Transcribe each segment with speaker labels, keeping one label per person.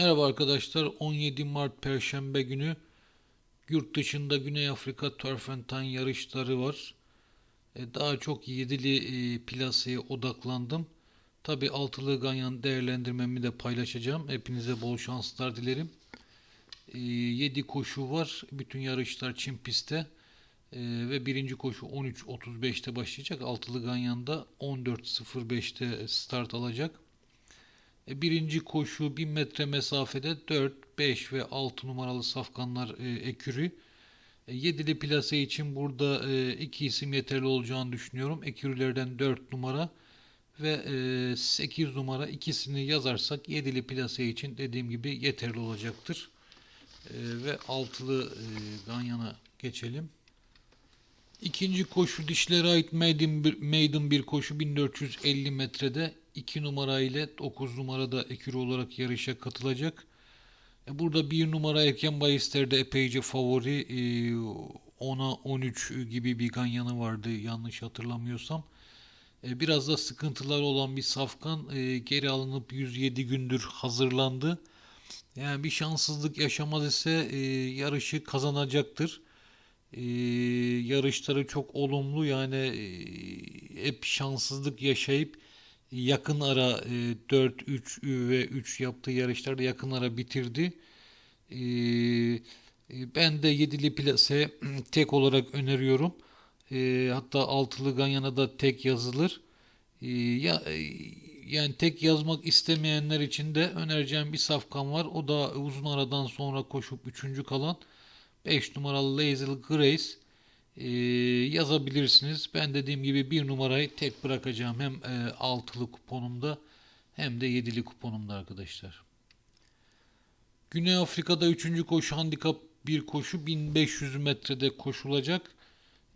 Speaker 1: Merhaba arkadaşlar. 17 Mart Perşembe günü yurt dışında Güney Afrika Turfentine yarışları var. E, Daha çok yedili e, plaseye odaklandım. Tabi altılı ganyan değerlendirmemi de paylaşacağım. Hepinize bol şanslar dilerim. 7 koşu var. Bütün yarışlar Çin pistte. E, ve birinci koşu 13.35'te başlayacak. Altılı Ganyan'da 14.05'te start alacak. E, Birinci koşu 1000 metre mesafede 4, 5 ve 6 numaralı safkanlar e, ekürü. E, Yedili plase için burada e, iki isim yeterli olacağını düşünüyorum. Ekürülerden 4 numara ve e, 8 numara ikisini yazarsak yedili plase için dediğim gibi yeterli olacaktır. E, ve altılı e, Ganyan'a geçelim. İkinci koşu dişlere ait maiden bir, maiden bir koşu 1450 metrede 2 numara ile 9 numarada ekürü olarak yarışa katılacak. E, Burada 1 numara erken bahislerde epeyce favori e, 10'a 13 gibi bir ganyanı vardı yanlış hatırlamıyorsam. E, Biraz da sıkıntılar olan bir safkan e, geri alınıp 107 gündür hazırlandı. Yani bir şanssızlık yaşamaz ise e, yarışı kazanacaktır. E, yarışları çok olumlu yani e, hep şanssızlık yaşayıp yakın ara e, 4 3 ve 3 yaptığı yarışlarda yakın ara bitirdi. E, e, ben de yedili plase tek olarak öneriyorum. E, hatta altılı Ganyan'a da tek yazılır. Ya e, yani tek yazmak istemeyenler için de önereceğim bir safkan var. O da uzun aradan sonra koşup üçüncü kalan 5 numaralı Lazel Grace e, yazabilirsiniz. Ben dediğim gibi bir numarayı tek bırakacağım hem e, altılı kuponumda hem de yedili kuponumda arkadaşlar. Güney Afrika'da 3. koşu handikap bir koşu 1500 metrede koşulacak.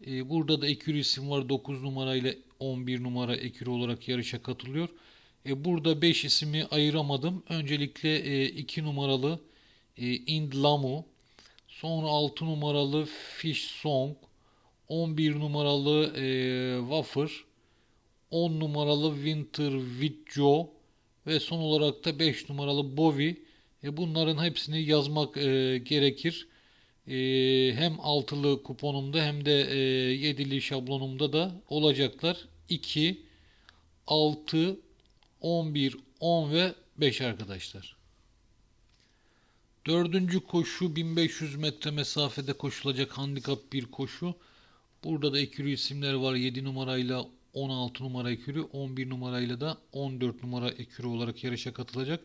Speaker 1: E, burada da ekür isim var 9 numara ile 11 numara ekür olarak yarışa katılıyor. E, burada 5 ismi ayıramadım. Öncelikle 2 numaralı e, Indlamu, sonra 6 numaralı Fish Song, 11 numaralı e, Wafer, 10 numaralı Winter with Joe ve son olarak da 5 numaralı Bowie. E, bunların hepsini yazmak e, gerekir. E, hem altılı kuponumda hem de e, yedili şablonumda da olacaklar. 2, 6, 11, 10 ve 5 arkadaşlar. Dördüncü koşu 1500 metre mesafede koşulacak handikap bir koşu. Burada da ekürü isimler var. 7 numarayla 16 numara ekürü, 11 numarayla da 14 numara ekürü olarak yarışa katılacak.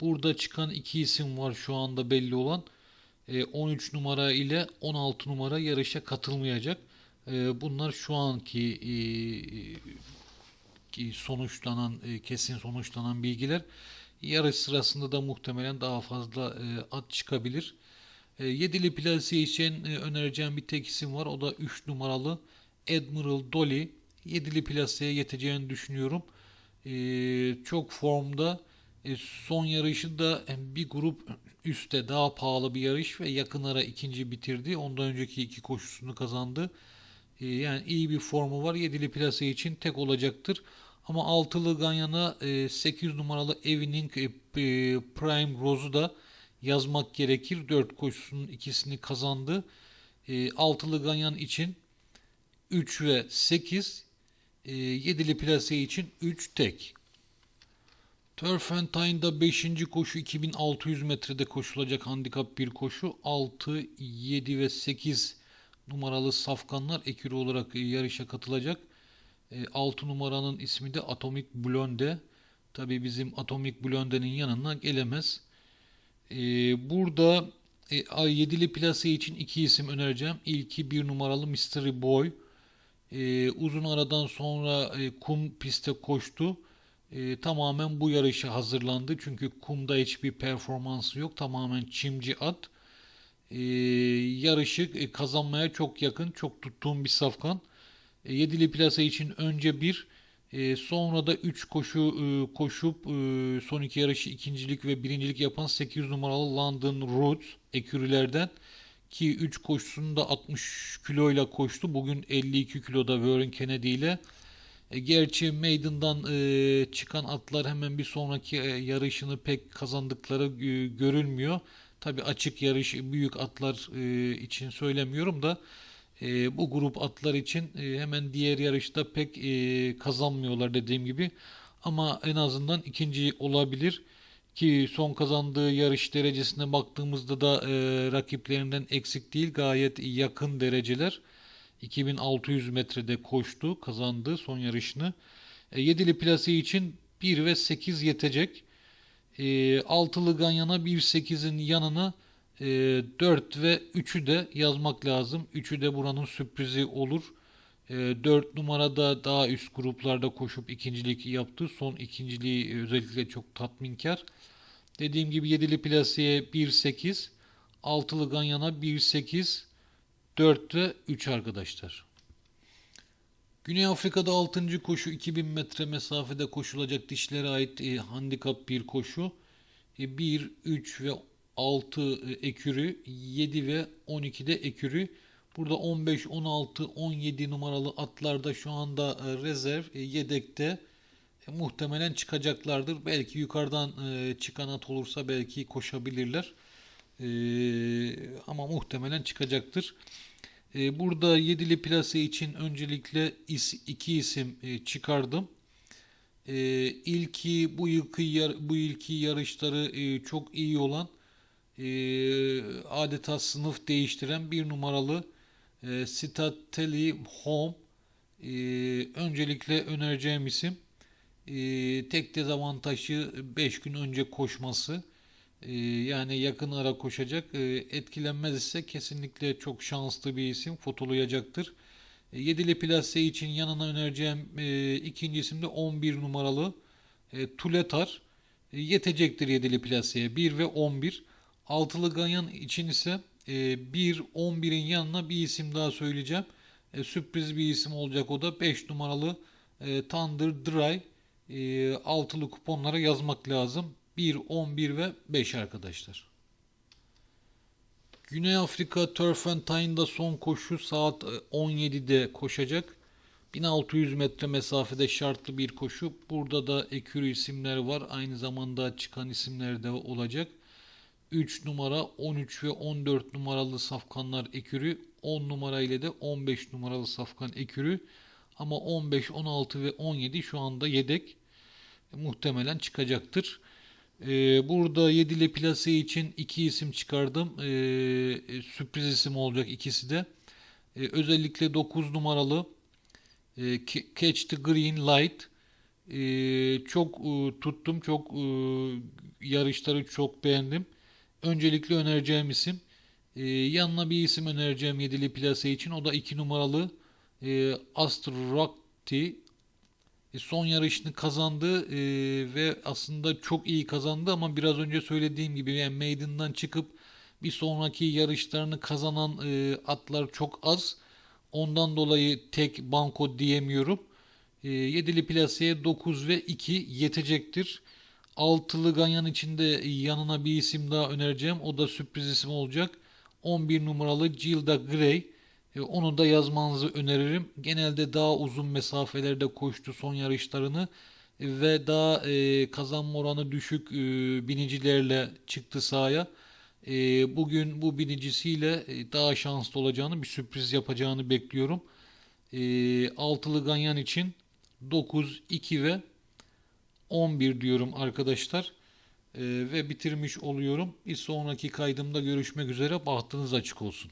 Speaker 1: Burada çıkan iki isim var şu anda belli olan. 13 numara ile 16 numara yarışa katılmayacak. Bunlar şu anki sonuçlanan kesin sonuçlanan bilgiler. Yarış sırasında da muhtemelen daha fazla at çıkabilir. Yedili plase için önereceğim bir tek isim var. O da 3 numaralı Admiral Dolly. Yedili plaseye yeteceğini düşünüyorum. Çok formda. Son yarışı da bir grup üstte daha pahalı bir yarış ve yakın ara ikinci bitirdi. Ondan önceki iki koşusunu kazandı. Yani iyi bir formu var. Yedili plase için tek olacaktır. Ama altılı Ganyan'a 8 numaralı Evining Prime Rose'u da yazmak gerekir. 4 koşusunun ikisini kazandı. Altılı Ganyan için 3 ve 8 yedili plase için 3 tek. Turfentine'da 5. koşu 2600 metrede koşulacak handikap bir koşu. 6, 7 ve 8 numaralı safkanlar ekürü olarak yarışa katılacak. 6 numaranın ismi de Atomic Blonde. Tabi bizim Atomic Blonde'nin yanına gelemez. Burada yedili plase için iki isim önereceğim. İlki bir numaralı Mystery Boy. Uzun aradan sonra kum piste koştu e, tamamen bu yarışa hazırlandı. Çünkü kumda hiçbir performansı yok. Tamamen çimci at. E, yarışı e, kazanmaya çok yakın. Çok tuttuğum bir safkan. E, yedili plasa için önce bir e, sonra da 3 koşu e, koşup son iki yarışı ikincilik ve birincilik yapan 8 numaralı London Roots ekürülerden ki 3 koşusunu da 60 kiloyla koştu. Bugün 52 kiloda Warren Kennedy ile gerçi Maiden'dan çıkan atlar hemen bir sonraki yarışını pek kazandıkları görülmüyor. Tabi açık yarış büyük atlar için söylemiyorum da e, bu grup atlar için e, hemen diğer yarışta pek e, kazanmıyorlar dediğim gibi. Ama en azından ikinci olabilir ki son kazandığı yarış derecesine baktığımızda da e, rakiplerinden eksik değil gayet yakın dereceler. 2600 metrede koştu, kazandı son yarışını. E, yedili plase için 1 ve 8 yetecek. E, altılı Ganyan'a 1-8'in yanına e, 4 ve 3'ü de yazmak lazım. 3'ü de buranın sürprizi olur. E, 4 numarada daha üst gruplarda koşup ikincilik yaptı. Son ikinciliği özellikle çok tatminkar. Dediğim gibi yedili plaseye 1-8, altılı Ganyan'a 1-8, 4 ve 3 arkadaşlar. Güney Afrika'da 6. koşu 2000 metre mesafede koşulacak dişlere ait e, handikap bir koşu. E, 1, 3 ve 6 e, ekürü, 7 ve 12'de ekürü. Burada 15, 16, 17 numaralı atlarda şu anda e, rezerv, e, yedekte muhtemelen çıkacaklardır. Belki yukarıdan çıkan at olursa belki koşabilirler. Ama muhtemelen çıkacaktır. Burada yedili plase için öncelikle iki isim çıkardım. İlki bu yılki bu ilki yarışları çok iyi olan e, adeta sınıf değiştiren bir numaralı e, Statelli Home e, öncelikle önereceğim isim. E, tek dezavantajı 5 gün önce koşması. E, yani yakın ara koşacak. E, etkilenmez ise kesinlikle çok şanslı bir isim. Fotolayacaktır. E, yedili plase için yanına önereceğim e, ikinci isim de 11 numaralı e, Tuletar. E, yetecektir yedili plaseye. 1 ve 11. Altılı Ganyan için ise e, 1, 11'in yanına bir isim daha söyleyeceğim. E, sürpriz bir isim olacak o da 5 numaralı e, Thunder Dry. E, altılı kuponlara yazmak lazım. 1, 11 ve 5 arkadaşlar. Güney Afrika Turfentine'da son koşu saat 17'de koşacak. 1600 metre mesafede şartlı bir koşu. Burada da ekürü isimler var. Aynı zamanda çıkan isimler de olacak. 3 numara, 13 ve 14 numaralı safkanlar ekürü. 10 numara ile de 15 numaralı safkan ekürü. Ama 15, 16 ve 17 şu anda yedek. Muhtemelen çıkacaktır. Ee, burada yedili plase için iki isim çıkardım. Ee, sürpriz isim olacak ikisi de. Özellikle 9 numaralı e, Catch the Green Light. Çok e, tuttum. Çok e, yarışları çok beğendim. Öncelikle önereceğim isim. Ee, yanına bir isim önereceğim yedili plase için. O da 2 numaralı e, Astrokti e, son yarışını kazandı e, ve aslında çok iyi kazandı ama biraz önce söylediğim gibi yani Maiden'dan çıkıp bir sonraki yarışlarını kazanan e, atlar çok az. Ondan dolayı tek banko diyemiyorum. E, yedili plaseye 9 ve 2 yetecektir. Altılı ganyan içinde yanına bir isim daha önereceğim. O da sürpriz isim olacak. 11 numaralı Gilda Gray. E, onu da yazmanızı öneririm. Genelde daha uzun mesafelerde koştu son yarışlarını ve daha e, kazanma oranı düşük e, binicilerle çıktı sahaya. E, bugün bu binicisiyle e, daha şanslı olacağını, bir sürpriz yapacağını bekliyorum. E, altılı ganyan için 9, 2 ve 11 diyorum arkadaşlar. E, ve bitirmiş oluyorum. Bir sonraki kaydımda görüşmek üzere. Bahtınız açık olsun.